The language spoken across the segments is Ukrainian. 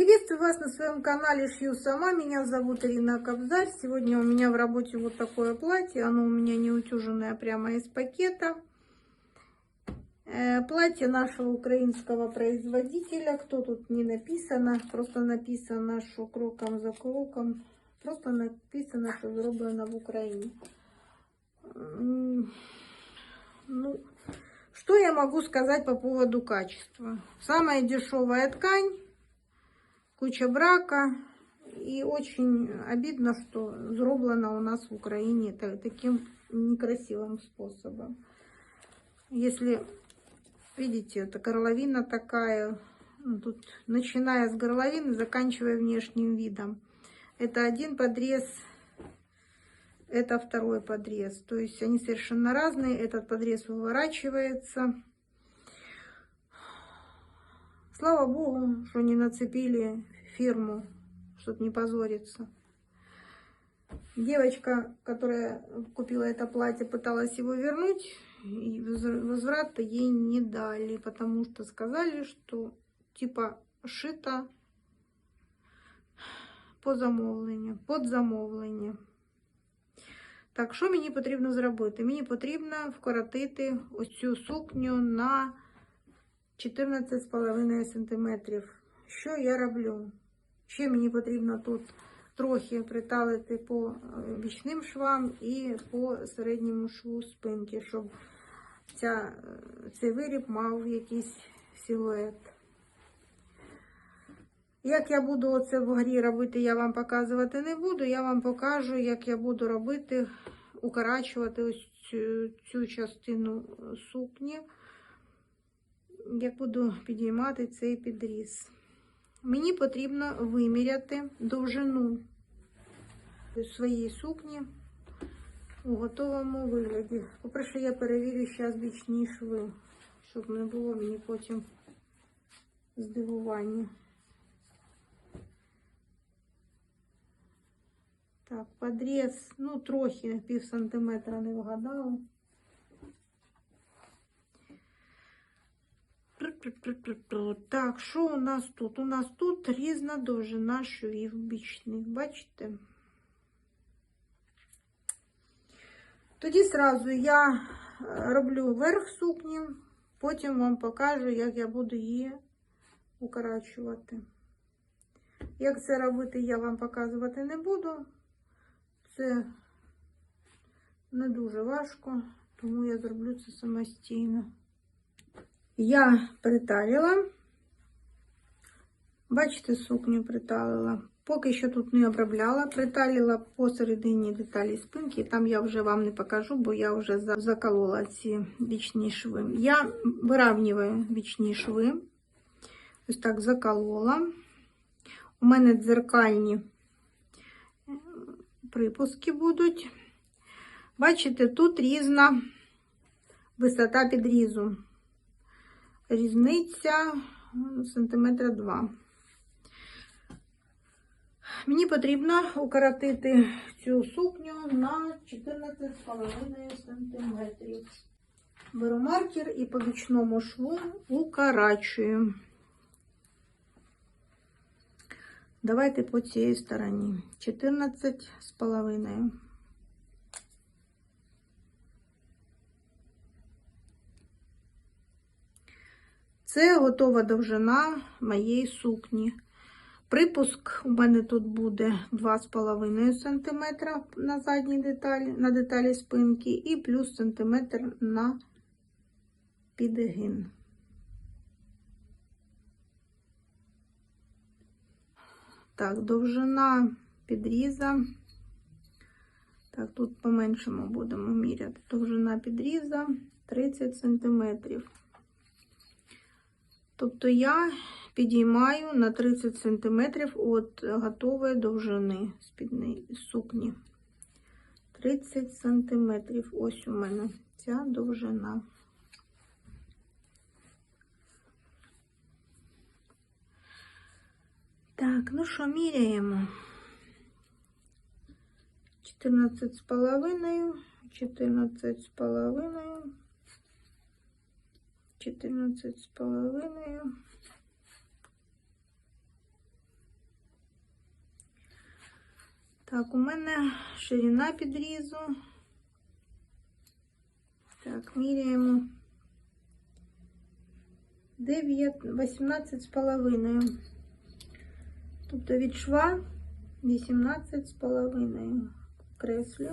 Приветствую вас на своем канале Шью Сама. Меня зовут Ирина Кобзарь. Сегодня у меня в работе вот такое платье. Оно у меня не утюженное прямо из пакета. Э, Платье нашего украинского производителя. Кто тут не написано. Просто написано, что кроком за кроком. Просто написано, что зроблено в Украине. Ну, что я могу сказать по поводу качества? Самая дешевая ткань, куча брака. И очень обидно, что зроблено у нас в Украине та- таким некрасивым способом. Если, видите, это горловина такая, ну, тут начиная с горловины, заканчивая внешним видом. Это один подрез, это второй подрез. То есть они совершенно разные. Этот подрез выворачивается. Слава богу, что не нацепили фирму, чтобы не позориться. Девочка, которая купила это платье, пыталась его вернуть, и воз- возврата ей не дали, потому что сказали, что типа шито по замовленню, під замовлення. Так, що мені потрібно зробити? Мені потрібно вкоротити ось цю сукню на 14,5 см. Що я роблю? Ще мені потрібно тут трохи приталити по е, бічним швам і по середньому шву спинки, щоб ця, е, цей виріб мав якийсь силует. Як я буду оце в грі робити, я вам показувати не буду. Я вам покажу, як я буду робити, укорачувати ось цю, цю частину сукні, як буду підіймати цей підріз. Мені потрібно виміряти довжину своєї сукні у готовому вигляді. По-перше, я перевірю зараз бічні шви, щоб не було мені потім здивування. Так, подрез, ну, трохи, пів сантиметра не вгадала. Так, що у нас тут? У нас тут різна довжина швів бічних, бачите? Тоді сразу я е, роблю верх сукні, потім вам покажу, як я буду її укорачувати. Як це робити, я вам показувати не буду. Це не дуже важко, тому я зроблю це самостійно. Я приталила, бачите, сукню приталила. Поки що тут не обробляла, приталила посередині деталі спинки. Там я вже вам не покажу, бо я вже заколола ці бічні шви. Я виравнюю бічні шви. Ось так заколола. У мене дзеркальні припуски будуть. Бачите, тут різна висота підрізу. Різниця сантиметра 2. Мені потрібно укоротити цю сукню на 14,5 см. Беру маркер і по бічному шву укорачую. Давайте по цій стороні. 14 з Це готова довжина моєї сукні. Припуск у мене тут буде 2,5 см на задній деталі, на деталі спинки і плюс сантиметр на підгин. Так, довжина підріза. Так, тут по-меншому будемо міряти. Довжина підріза 30 см. Тобто я підіймаю на 30 см від готової довжини спідної сукні. 30 см. Ось у мене ця довжина. Так, ну що, міряємо. 14 з половиною, 14 з половиною, 14 з половиною. Так, у мене ширина підрізу. Так, міряємо 18 з половиною. Тобто від шва 18 з половиною. Креслю.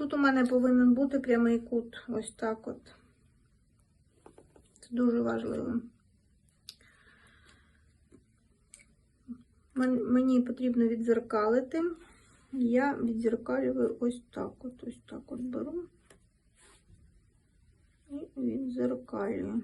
Тут у мене повинен бути прямий кут. Ось так от. Це дуже важливо. Мені потрібно відзеркалити. Я відзеркалюю ось так от, ось так от беру і відзеркалюю.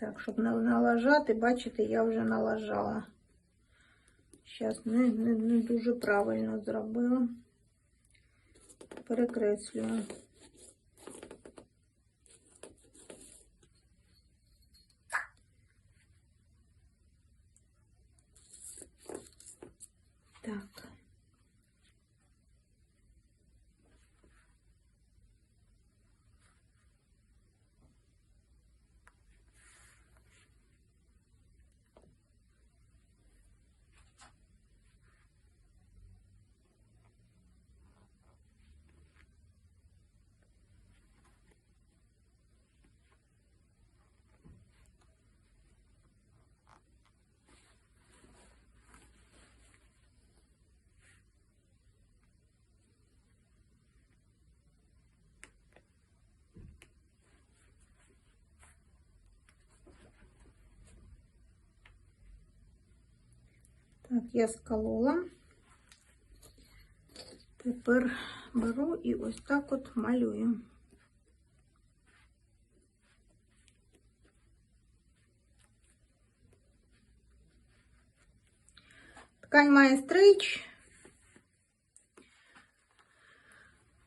Так, щоб налажати, бачите, я вже налажала. Зараз не, не, не дуже правильно зробила. Перекреслюю. Так. Так, я сколола. Тепер беру і ось так от малюю. Ткань має стрич,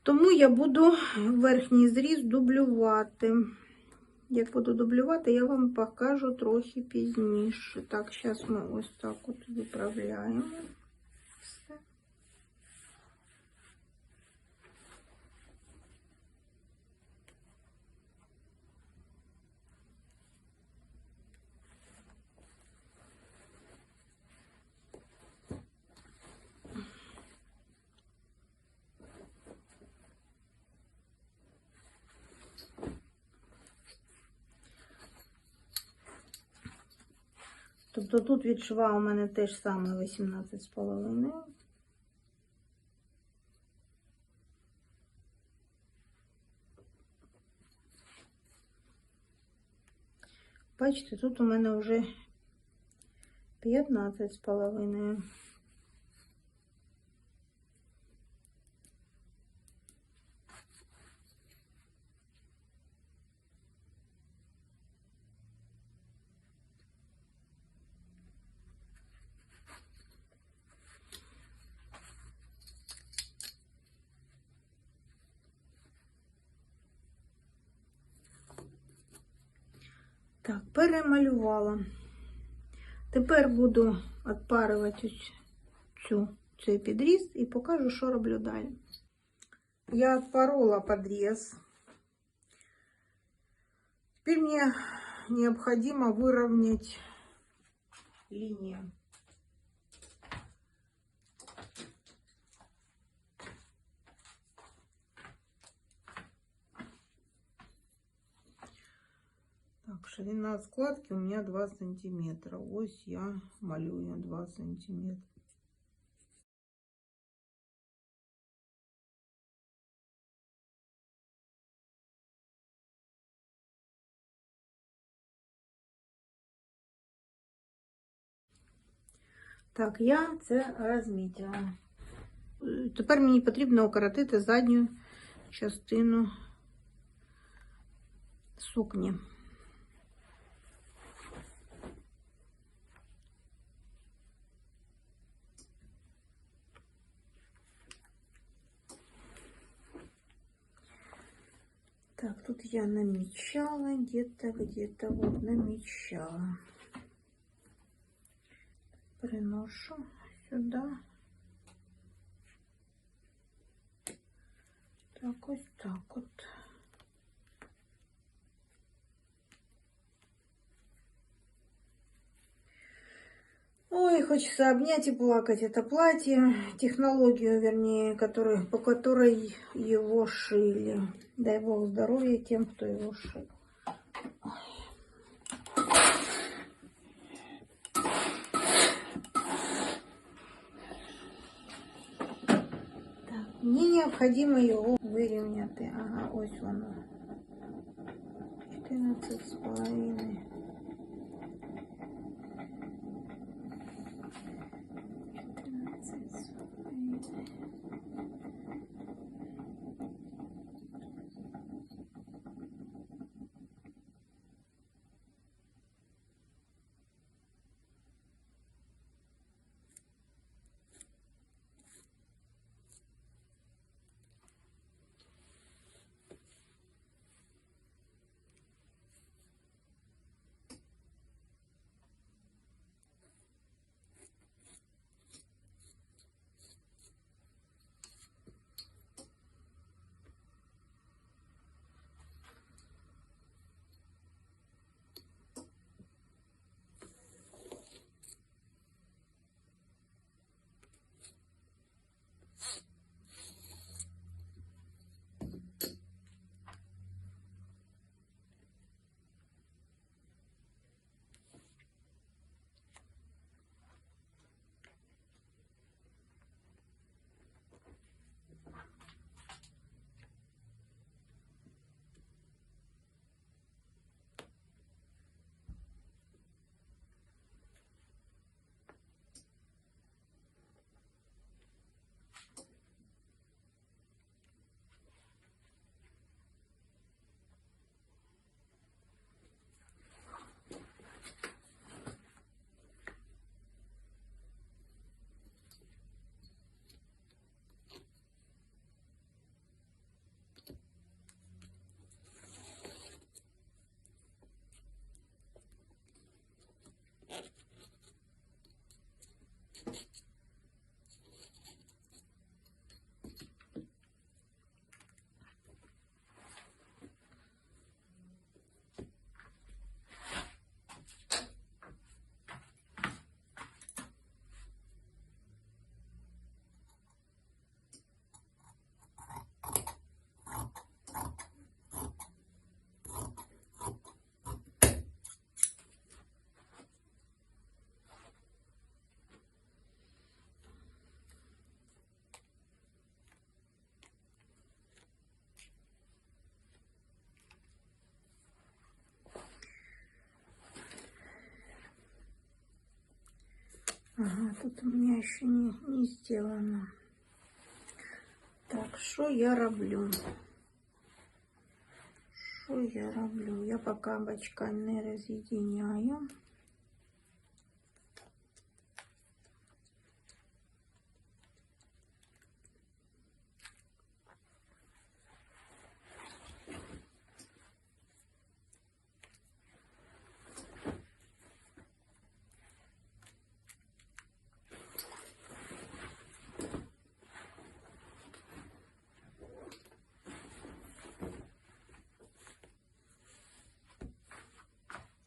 тому я буду верхній зріз дублювати. Як буду дублювати, я вам покажу трохи пізніше. Так, зараз ми ось так от виправляємо. Все. Тобто тут від шва у мене теж саме 18 з половиною. Бачите, тут у мене вже 15 з половиною. Так, перемалювала. Тепер буду відпарувати цю, цей підріз і покажу, що роблю далі. Я отпорола подрез. Теперь мне необходимо выровнять линию. Так, ширина складки у меня 2 сантиметра. Ось я малюю 2 сантиметра. Так, я це розмітила. Тепер мені потрібно укоротити задню частину сукні. Так, тут я намечала, где-то, где-то вот намечала. Приношу сюда. Так, вот так вот. Ой, хочется обнять и плакать это платье, технологию, вернее, который, по которой его шили. Дай бог здоровья тем, кто его шил. Так, мені необхідно його вирівняти. Ага, ось воно. 14 з половиною. Ага, тут у меня еще не, не сделано. Так, що я роблю? Що я роблю? Я пока бачка не роз'єдиняю.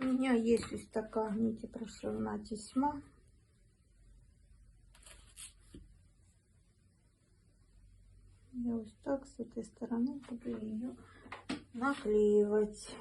У меня есть ось така нитепрошивна тесьма. Я вот так с этой стороны буду ее наклеивать.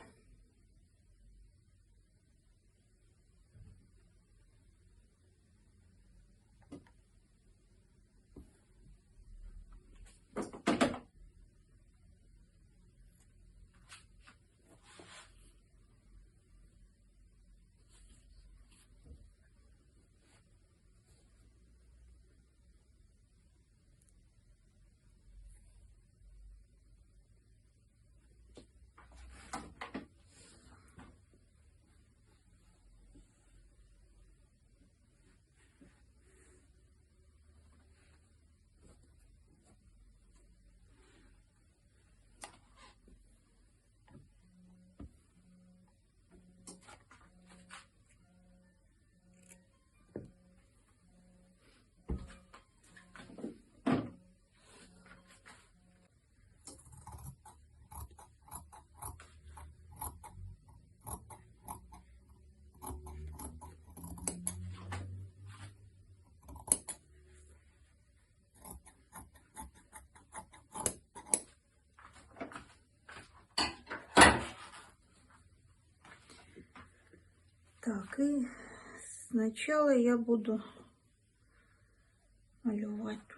Так, и сначала я буду малювати.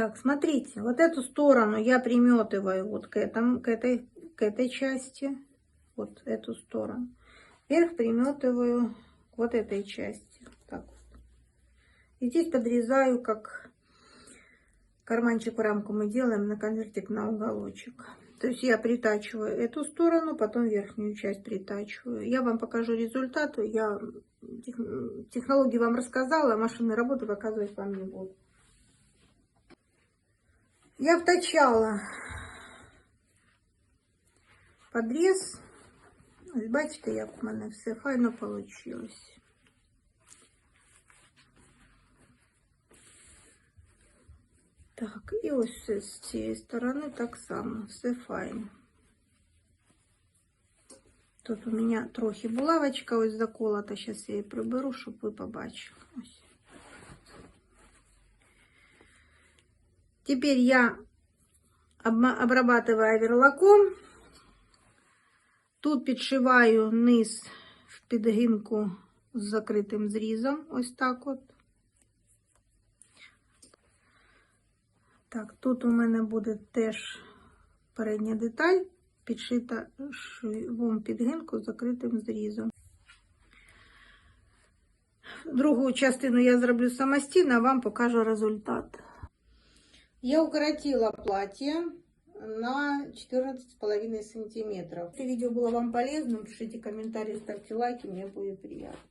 Так, смотрите, вот эту сторону я приметываю вот к, этому, к, этой, к этой части, вот эту сторону. Вверх приметываю вот этой части. Так вот. И здесь подрезаю, как карманчик в рамку мы делаем на конвертик на уголочек. То есть я притачиваю эту сторону, потом верхнюю часть притачиваю. Я вам покажу результат. Я тех- технологии вам рассказала, машинной работы показывать вам не буду. Я втачала подріз. Ось бачите, як в мене все файно вийшло. Так, і ось з цієї сторони так само, все файно. Тут у мене трохи булавочка ось заколота, зараз я її приберу, щоб ви побачили. Ось. Теперь я обрабатываю верлаком. Тут підшиваю низ в підгинку з закритим зрізом. Ось так от. Так, тут у мене буде теж передня деталь, підшита швом підгинку з закритим зрізом. Другу частину я зроблю самостійно, а вам покажу результат. Я укоротила платье на 14,5 сантиметров. Если видео было вам полезным, пишите комментарии, ставьте лайки, мне будет приятно.